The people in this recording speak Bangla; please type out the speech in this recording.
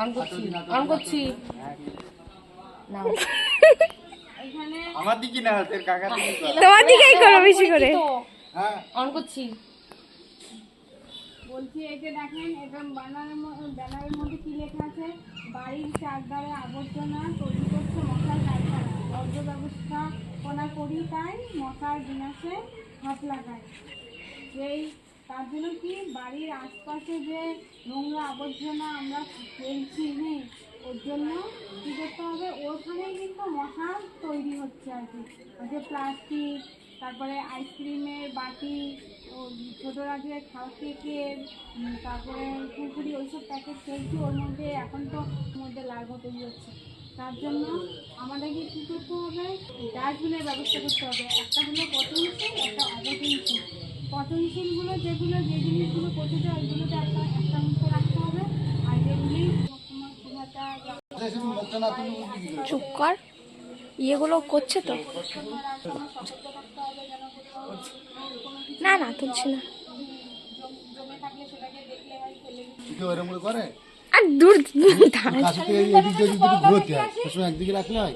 অন করছি অন করছি না আমার দিকে না তোর কাকার তোমার দিকেই করো বেশি করে। হ্যাঁ। অন করছি বলছি এই যে দেখেন এটা ব্যানারের ম- ব্যানারের মধ্যে কি লেখা আছে? বাড়ির চারধারে আবর্জনা তৈরি করছে মশার কারখানা। বর্জ্য ব্যবস্থাপনা করি তাই মশার বিনাশে হাত লাগায়। যেই তার জন্য কি বাড়ির আশপাশে যে নোংরা আবর্জনা আমরা ফেলছি হ্যাঁ ওর জন্য কী করতে হবে? ওখানেই কিন্তু মশা তৈরি হচ্ছে আর কি। যে প্লাস্টিক তারপরে আইসক্রিমের বাটি, ও ছোটরা যে খাওয়া কেকের তারপরে কুরকুরি ওইসব প্যাকেট ফেলছি, ওর মধ্যে এখন তো মধ্যে লার্ভা তৈরি হচ্ছে। তার জন্য আমাদেরকে কী করতে হবে? ডাস্টবিনের ব্যবস্থা করতে হবে। একটা হলো অপচনশীল পচনশীলগুলো যেগুলো যে জিনিসগুলো পচে যায় ওইগুলোতে একটা একটা মুখে রাখতে হবে। আর যেগুলি? চুপ কর। ইয়েগুলো করছে তো। না না তুলছি না। আর দূর হয় একদিকে রাখলে হয়?